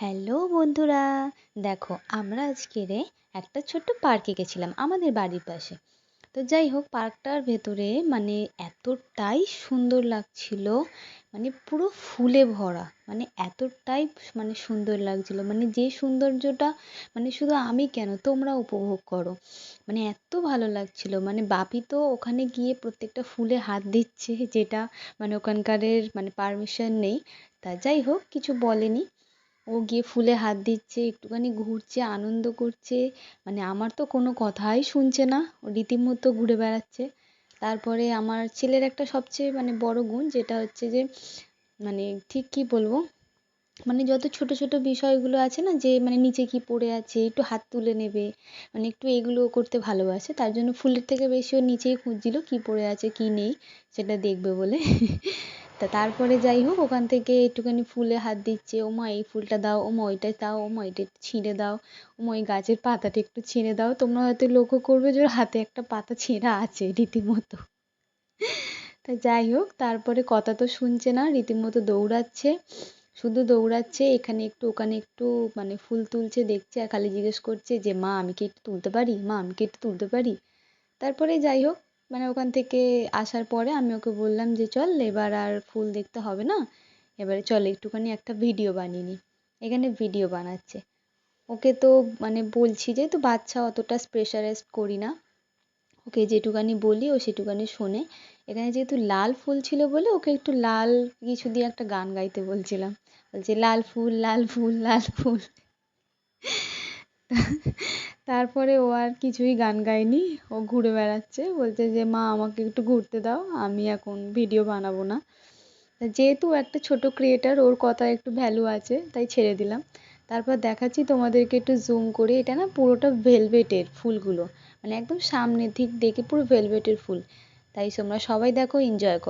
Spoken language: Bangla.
হ্যালো বন্ধুরা, দেখো আমরা আজকেরে একটা ছোট্ট পার্কে গেছিলাম আমাদের বাড়ির পাশে। তো যাই হোক পার্কটার ভেতরে মানে এতটাই সুন্দর লাগছিল মানে পুরো ফুলে ভরা মানে এতটাই মানে সুন্দর লাগছিল মানে যে সৌন্দর্যটা মানে শুধু আমি কেন, তোমরা উপভোগ করো। মানে এত ভালো লাগছিল মানে বাপি তো ওখানে গিয়ে প্রত্যেকটা ফুলে হাত দিচ্ছে, যেটা মানে ওখানকারের মানে পারমিশন নেই। তা যাই হোক, কিছু বলেনি। ও গিয়ে ফুলে হাত দিচ্ছে, একটুখানি ঘুরছে, আনন্দ করছে। মানে আমার তো কোনো কথাই শুনছে না, ও রীতিমতো ঘুরে বেড়াচ্ছে। তারপরে আমার ছেলের একটা সবচেয়ে মানে বড় গুণ যেটা হচ্ছে যে মানে ঠিক কী বলব? মানে যত ছোট ছোট বিষয়গুলো আছে না যে মানে নিচে কি পড়ে আছে, একটু হাত তুলে নেবে মানে একটু এগুলো করতে ভালোবাসে, তার জন্য ফুলের থেকে বেশি ও নিচেই খুঁজছিল কি পড়ে আছে, কি নেই, সেটা দেখবে বলে। তা তারপরে যাই হোক, ওখান থেকে একটুখানি ফুলে হাত দিচ্ছে, ওমা এই ফুলটা দাও, ওমা ওইটা দাও, ওমা এটা একটু ছিঁড়ে দাও, ওমা ওই গাছের পাতাটা একটু ছিঁড়ে দাও। তোমরা হয়তো লক্ষ্য করবে যে ওর হাতে একটা পাতা ছেঁড়া আছে রীতিমতো। তা যাই হোক, তারপরে কথা তো শুনছে না, রীতিমতো দৌড়াচ্ছে। শুধু দৌড়াচ্ছে, এখানে একটু ওখানে একটু মানে ফুল তুলছে, দেখছে আর খালি জিজ্ঞেস করছে যে, মা, আমি কি একটু তুলতে পারি? মা, আমি কি একটু তুলতে পারি? তারপরে যাই হোক মানে ওখান থেকে আসার পরে আমি ওকে বললাম যে, চল, এবার আর ফুল দেখতে হবে না? এবারে চল, একটুখানি একটা ভিডিও বানিয়ে নিই এখানে ভিডিও বানাচ্ছে। ওকে তো মানে বলছি যেহেতু বাচ্চা অতটা প্রেশারাইজড করি না। ওকে যেটুকানি বলি, ও সেটুকানি শোনে। এখানে যেহেতু লাল ফুল ছিল বলে ওকে একটু লাল কিছু দিয়ে একটা গান গাইতে বলছিলাম। বলছে, লাল ফুল লাল ফুল লাল ফুল। তারপরে ও আর কিছুই গান গায়নি। ও ঘুরে বেড়াচ্ছে। বলছে যে, মা, আমাকে একটু ঘুরতে দাও। আমি এখন ভিডিও বানাবো না। যেহেতু একটা ছোট ক্রিয়েটার ওর কথা একটু ভ্যালু আছে, তাই ছেড়ে দিলাম। তারপর দেখাচ্ছি তোমাদেরকে একটু জুম করে। এটা না পুরোটা ভেলভেটের ফুলগুলো। মানে একদম সামনে দিক দেখে পুরো ভেলভেটের ফুল। তাই তোমরা সবাই দেখো এনজয় করো।